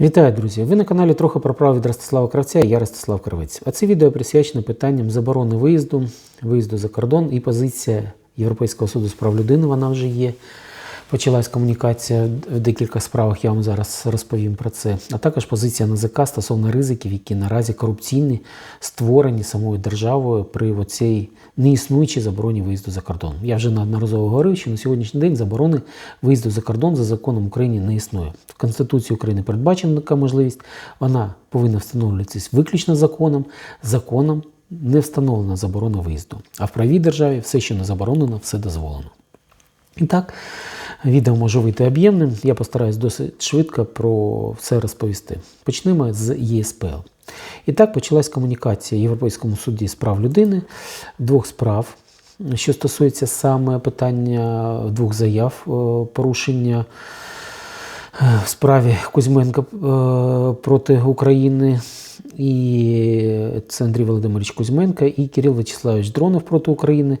Вітаю, друзі! Ви на каналі трохи про право від Ростислава Кравця я Ростислав Кравець. А це відео присвячено питанням заборони виїзду, виїзду за кордон і позиція Європейського суду з прав людини. Вона вже є. Почалась комунікація в декілька справах, я вам зараз розповім про це. А також позиція НАЗК стосовно ризиків, які наразі корупційні, створені самою державою при оцій неіснуючій забороні виїзду за кордон. Я вже неодноразово говорив, що на сьогоднішній день заборони виїзду за кордон за законом України не існує. В Конституції України передбачена така можливість. Вона повинна встановлюватися виключно законом. Законом не встановлена заборона виїзду. А в правій державі все, що не заборонено, все дозволено. І так, відео може вийти об'ємним. Я постараюсь досить швидко про все розповісти. Почнемо з ЄСПЛ. І так почалась комунікація в Європейському суді з прав людини, двох справ, що стосується саме питання двох заяв е, порушення е, в справі Кузьменка е, проти України. І це Андрій Володимирович Кузьменка і Кирил Вячеславович Дронов проти України.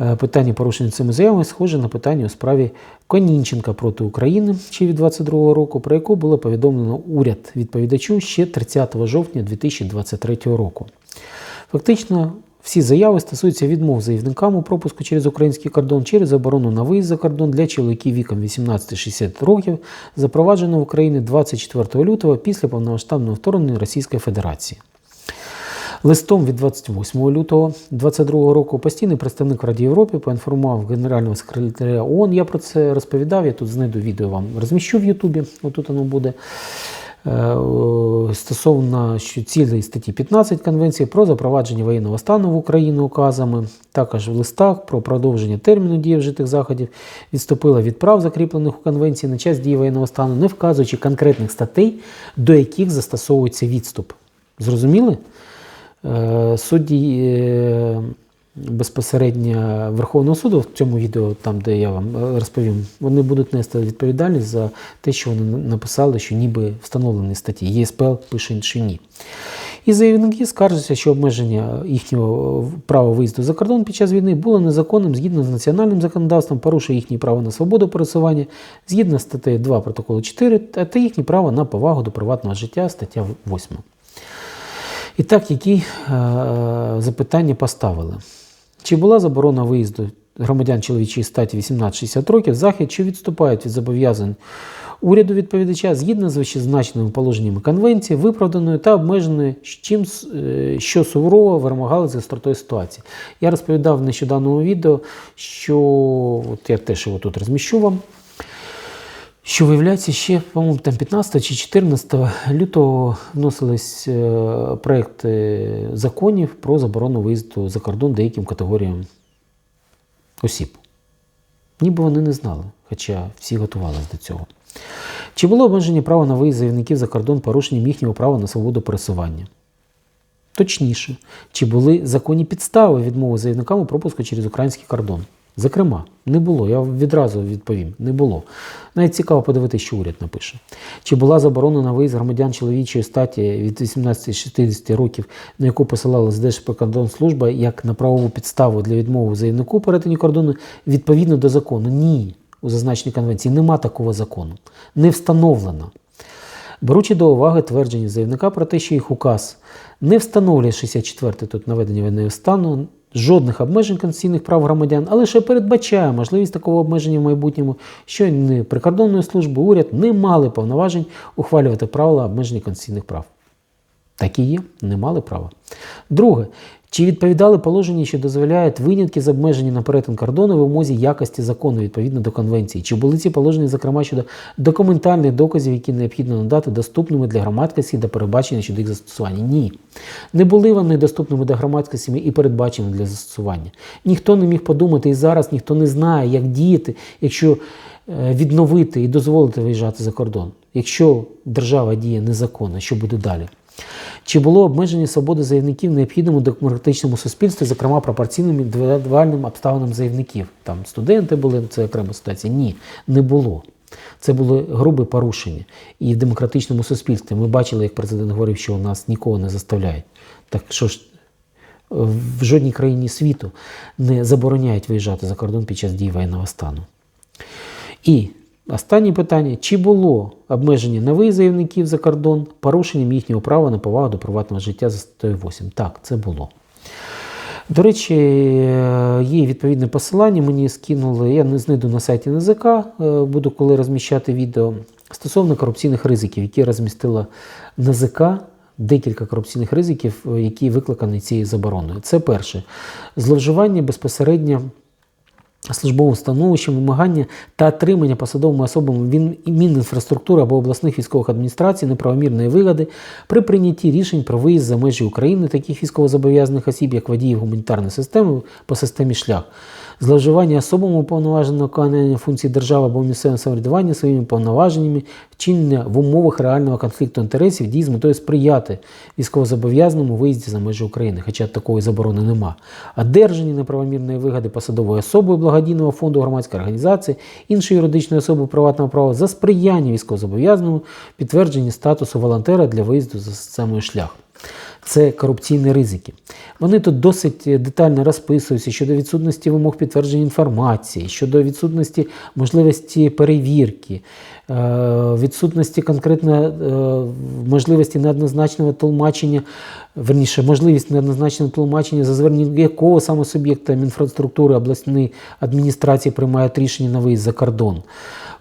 Е, Питання порушення цими заявами схоже на питання у справі Конінченка проти України ще від 22 року, про яку було повідомлено уряд відповідачу ще 30 жовтня 2023 року. Фактично, всі заяви стосуються відмов заявникам у пропуску через український кордон через заборону на виїзд за кордон для чоловіків віком 18-60 років, запроваджено в Україні 24 лютого після повномасштабного вторгнення Російської Федерації. Листом від 28 лютого 2022 року постійний представник Ради Європи поінформував генерального секретаря ООН. Я про це розповідав. Я тут знайду відео вам розміщу в Ютубі. Отут воно буде. Е, Стосовно цілей статті 15 Конвенції про запровадження воєнного стану в Україні указами, також в листах про продовження терміну дії вжитих заходів відступила від прав, закріплених у конвенції на час дії воєнного стану, не вказуючи конкретних статей, до яких застосовується відступ. Зрозуміли? Е, Судді е, безпосередньо Верховного суду в цьому відео, там де я вам е, розповім, вони будуть нести відповідальність за те, що вони написали, що ніби встановлені статті. ЄСПЛ пише, що ні. І заявники скаржаться, що обмеження їхнього права виїзду за кордон під час війни було незаконним згідно з національним законодавством, порушує їхнє право на свободу пересування згідно з статтею 2 протоколу 4 та їхнє право на повагу до приватного життя, стаття 8. І так, які е, запитання поставили? Чи була заборона виїзду громадян чоловічої статі 18-60 років, захід, чи відступають від зобов'язань уряду відповідача згідно з вищезначеними положеннями конвенції, виправданою та обмеженою, чим, е, що суворо вимагали з гостротою ситуації? Я розповідав в нещодавному відео, що от я теж його тут розміщу вам. Що виявляється, ще, по-моєму, там 15 чи 14 лютого вносились е, проекти законів про заборону виїзду за кордон деяким категоріям осіб. Ніби вони не знали, хоча всі готувалися до цього. Чи було обмеження права на виїзд заявників за кордон порушенням їхнього права на свободу пересування? Точніше, чи були законні підстави відмови заявникам у пропуску через український кордон? Зокрема, не було. Я відразу відповім: не було. Навіть цікаво подивитися, що уряд напише. Чи була заборона на виїзд громадян чоловічої статі від 18-60 років, на яку посилалась Держприкордонслужба як на правову підставу для відмови заявнику перетині кордону відповідно до закону? Ні. У зазначеній конвенції нема такого закону. Не встановлено. Беручи до уваги твердження заявника про те, що їх указ не встановлює 64 тут наведення воєнного стану, жодних обмежень конституційних прав громадян, а лише передбачає можливість такого обмеження в майбутньому, що ні прикордонної служби, уряд не мали повноважень ухвалювати правила обмеження конституційних прав. Такі є, не мали права. Друге, чи відповідали положення, що дозволяють винятки з обмеження на перетин кордону в умозі якості закону відповідно до конвенції? Чи були ці положення, зокрема щодо документальних доказів, які необхідно надати доступними для громадськості до передбачення щодо їх застосування? Ні. Не були вони доступними для громадськості і передбачені для застосування. Ніхто не міг подумати, і зараз ніхто не знає, як діяти, якщо відновити і дозволити виїжджати за кордон. Якщо держава діє незаконно, що буде далі? Чи було обмеження свободи заявників необхідному демократичному суспільстві, зокрема пропорційним індивідуальним обставинам заявників? Там студенти були, це окрема ситуація. Ні, не було. Це було грубе порушення. І в демократичному суспільстві ми бачили, як президент говорив, що у нас нікого не заставляють. Так що ж в жодній країні світу не забороняють виїжджати за кордон під час дії воєнного стану. І Останнє питання: чи було обмеження виїзд заявників за кордон порушенням їхнього права на повагу до приватного життя за статтею 8? Так, це було. До речі, е, є відповідне посилання. Мені скинули. Я не знайду на сайті НЗК, е, буду коли розміщати відео стосовно корупційних ризиків, які розмістила НЗК. Декілька корупційних ризиків, е, які викликані цією забороною. Це перше зловживання безпосередньо службовим становищем, вимагання та отримання посадовими особами Мінінфраструктури або обласних військових адміністрацій неправомірної вигоди при прийнятті рішень про виїзд за межі України таких військовозобов'язаних осіб, як водії гуманітарної системи по системі шлях. Зловживання особами уповноваженого виконання функцій держави або місцевого самоврядування своїми повноваженнями, вчинення в умовах реального конфлікту інтересів дій з метою сприяти військовозобов'язаному виїзді за межі України, хоча такої заборони нема. Одержані неправомірної вигоди посадовою особою благодійного фонду громадської організації, іншої юридичної особи приватного права за сприяння військовозобов'язаному, підтвердження статусу волонтера для виїзду за системою шлях. Це корупційні ризики. Вони тут досить детально розписуються щодо відсутності вимог підтвердження інформації, щодо відсутності можливості перевірки, е, відсутності конкретно е, можливості неоднозначного тлумачення, верніше, можливість неоднозначного тлумачення за зверненням якого саме суб'єкта інфраструктури обласної адміністрації приймають рішення на виїзд за кордон.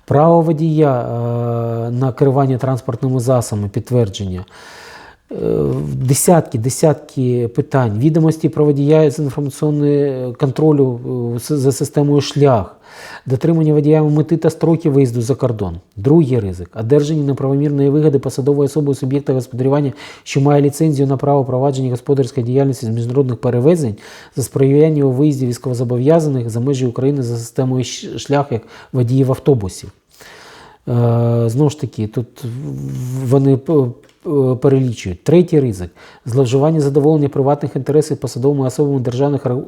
Право водія е, на керування транспортними засобами, підтвердження. Е, Десятки, десятки питань, відомості про водія з інформаційного контролю е, за системою шлях, дотримання водіями мети та строків виїзду за кордон. Другий ризик одержання неправомірної вигоди посадовою особою суб'єкта господарювання, що має ліцензію на право провадження господарської діяльності з міжнародних перевезень за сприяння у виїзді військовозобов'язаних за межі України за системою шлях як водіїв автобусів. Е, Знову ж таки, тут вони п- перелічують. Третій ризик зловживання задоволення приватних інтересів посадовими особами державних ор-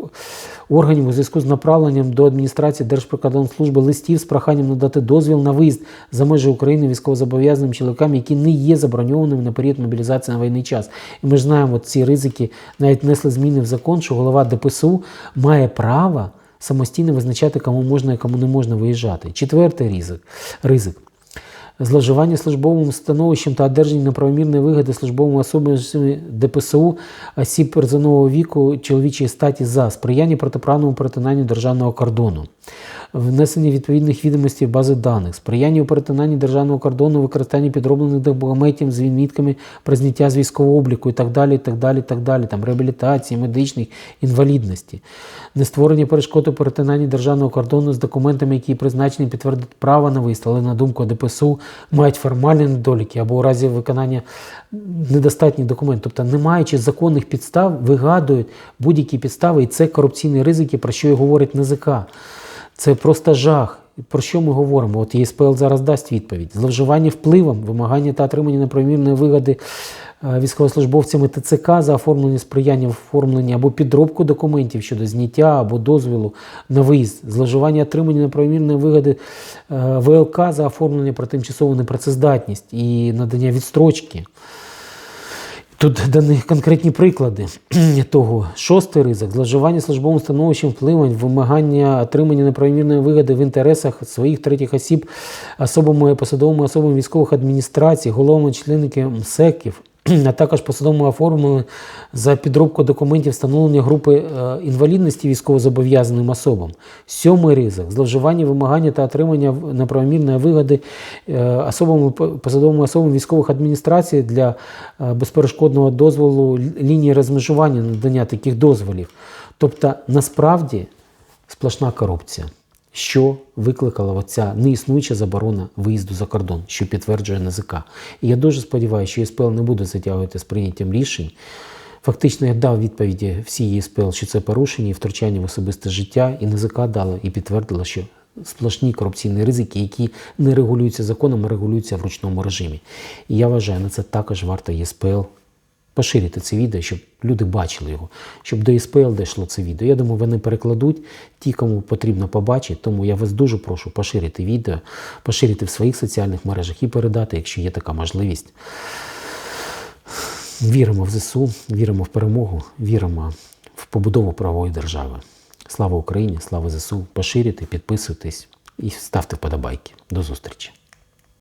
органів у зв'язку з направленням до адміністрації Держприкордонслужби листів з проханням надати дозвіл на виїзд за межі України військовозобов'язаним чоловікам, які не є заброньованими на період мобілізації на воєнний час. І ми ж знаємо, ці ризики навіть внесли зміни в закон, що голова ДПСУ має право самостійно визначати, кому можна і кому не можна виїжджати. Четвертий ризик. ризик. Зловживання службовим становищем та одержання неправомірної вигоди службовими особами ДПСУ осіб призовного віку чоловічої статі за сприяння протиправному перетинанню державного кордону, внесення відповідних відомостей в бази даних, сприяння у перетинанні державного кордону, використання підроблених документів з відмітками про зняття з військового обліку і так далі, і так далі, і так далі, там реабілітації, медичних, інвалідності, не створення перешкод у перетинанні державного кордону з документами, які призначені підтвердити право на виїзд, але на думку ДПСУ мають формальні недоліки або у разі виконання недостатніх документів. Тобто, не маючи законних підстав, вигадують будь-які підстави, і це корупційні ризики, про що і говорить НЗК. Це просто жах. Про що ми говоримо? От ЄСПЛ зараз дасть відповідь: зловживання впливом, вимагання та отримання неправомірної вигоди е, військовослужбовцями ТЦК за оформлення сприяння в оформленні або підробку документів щодо зняття або дозволу на виїзд, зловживання отримання неправомірної вигоди е, ВЛК за оформлення про тимчасову непрацездатність і надання відстрочки. Тут дані конкретні приклади того. Шостий ризик зловживання службовим становищем впливань, вимагання отримання неправомірної вигоди в інтересах своїх третіх осіб, особами посадовими особами військових адміністрацій, головами членників МСЕКів, а також посадовими оформлені за підробку документів встановлення групи е, інвалідності військовозобов'язаним особам. Сьомий ризик зловживання вимагання та отримання неправомірної вигоди е, особами посадовими особами військових адміністрацій для е, безперешкодного дозволу лінії розмежування надання таких дозволів. Тобто, насправді сплошна корупція. Що викликала оця неіснуюча заборона виїзду за кордон, що підтверджує НЗК. І я дуже сподіваюся, що ЄСПЛ не буде затягувати з прийняттям рішень. Фактично, я дав відповіді всій ЄСПЛ, що це порушення і втручання в особисте життя, і НЗК дала і підтвердила, що сплошні корупційні ризики, які не регулюються законом, а регулюються в ручному режимі. І я вважаю, на це також варто ЄСПЛ поширити це відео, щоб люди бачили його, щоб до СПЛ дійшло це відео. Я думаю, вони перекладуть ті, кому потрібно побачити. Тому я вас дуже прошу поширити відео, поширити в своїх соціальних мережах і передати, якщо є така можливість. Віримо в ЗСУ, віримо в перемогу, віримо в побудову правової держави. Слава Україні, слава ЗСУ! Поширюйте, підписуйтесь. і ставте вподобайки. До зустрічі!